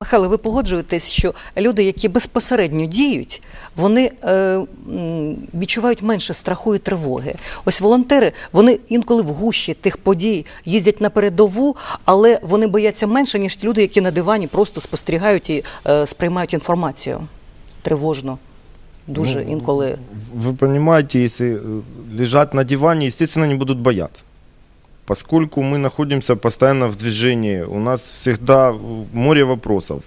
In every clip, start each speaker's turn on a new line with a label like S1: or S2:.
S1: Михайло, ви погоджуєтесь, що люди, які безпосередньо діють, вони е, відчувають менше страху і тривоги. Ось волонтери, вони інколи в гущі тих подій їздять на передову, але вони бояться менше, ніж ті люди, які на дивані просто спостерігають і е, сприймають інформацію тривожно. Дуже
S2: Ну,
S1: інколи.
S2: Вы понимаете, если э, лежат на диване, естественно, не будут бояться. Поскольку мы находимся постоянно в движении, у нас всегда э, море вопросов.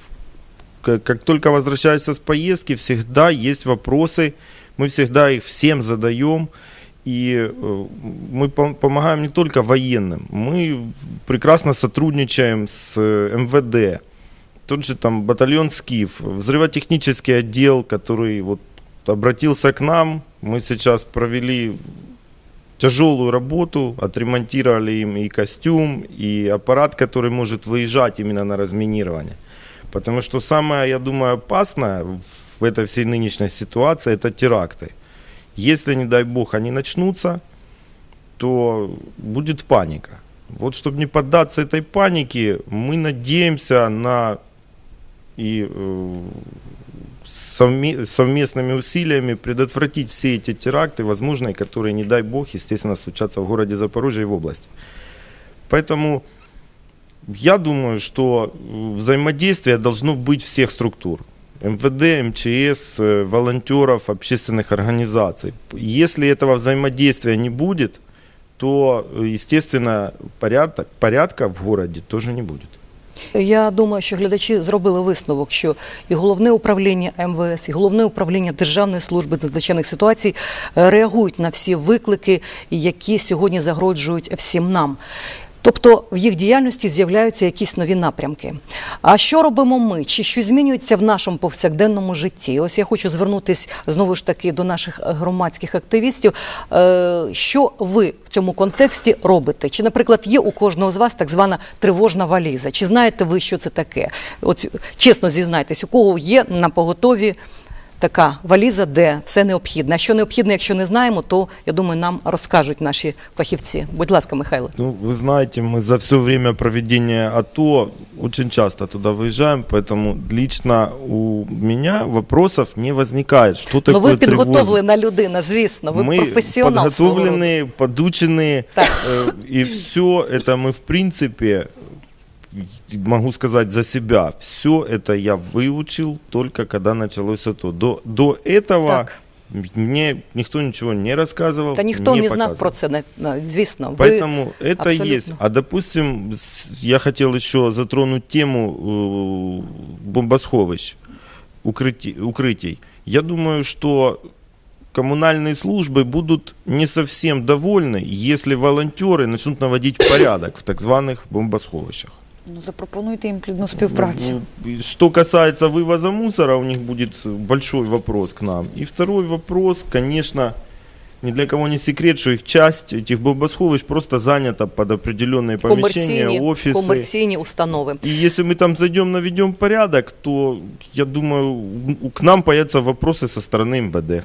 S2: Как, как только возвращаешься с поездки, всегда есть вопросы, мы всегда их всем задаем. И э, мы пом- помогаем не только военным, мы прекрасно сотрудничаем с э, МВД, тот же там батальон СКИФ, взрывотехнический отдел, который вот обратился к нам. Мы сейчас провели тяжелую работу, отремонтировали им и костюм, и аппарат, который может выезжать именно на разминирование. Потому что самое, я думаю, опасное в этой всей нынешней ситуации это теракты. Если, не дай бог, они начнутся, то будет паника. Вот чтобы не поддаться этой панике, мы надеемся на и э, совместными усилиями предотвратить все эти теракты, возможные, которые, не дай бог, естественно, случатся в городе Запорожье и в области. Поэтому я думаю, что э, взаимодействие должно быть всех структур. МВД, МЧС, э, волонтеров, общественных организаций. Если этого взаимодействия не будет, то, э, естественно, порядок, порядка в городе тоже не будет.
S1: Я думаю, що глядачі зробили висновок, що і головне управління МВС, і головне управління Державної служби з надзвичайних ситуацій е, реагують на всі виклики, які сьогодні загрожують всім нам. Тобто в їх діяльності з'являються якісь нові напрямки. А що робимо ми? Чи щось змінюється в нашому повсякденному житті? Ось я хочу звернутися знову ж таки до наших громадських активістів. Е, Що ви в цьому контексті робите? Чи, наприклад, є у кожного з вас так звана тривожна валіза? Чи знаєте ви, що це таке? От чесно зізнайтесь, у кого є на поготові така валіза, де все необхідне. А що необхідне, якщо не знаємо, то я думаю, нам розкажуть наші фахівці. Будь ласка, Михайло.
S2: Ну, вы знаете, мы за все время проведения АТО очень часто туда выезжаем, поэтому лично у меня вопросов не возникает. Что
S1: Ну
S2: такое
S1: ви
S2: тревожность?
S1: підготовлена людина, звісно. Ви
S2: мы
S1: професіонал. свого роду.
S2: подготовленные, подученные,
S1: Так.
S2: э, и все это мы, в принципе, Могу сказать за себя, все это я выучил только когда началось АТО. До, до этого
S1: Так.
S2: мне никто ничего не рассказывал,
S1: Та ніхто не, знав
S2: показывал.
S1: про це, на- звісно. Ви
S2: Поэтому это
S1: абсолютно.
S2: есть. А допустим, я хотел еще затронуть тему э, бомбосховищ, укрытий, укрытий. Я думаю, что коммунальные службы будут не совсем довольны, если волонтеры начнут наводить порядок в так званых бомбосховищах.
S3: Ну, запропонуйте їм плідну співпрацю.
S2: Ну, и Что касается вывоза мусора, у них будет большой вопрос к нам. И второй вопрос, конечно, ни для кого не секрет, что их часть этих бомбосховищ просто занята под определенные помещения,
S1: комерційні,
S2: офисы.
S1: комерційні установи.
S2: И если мы там зайдем, наведем порядок, то, я думаю, у- к нам появятся вопросы со стороны МВД.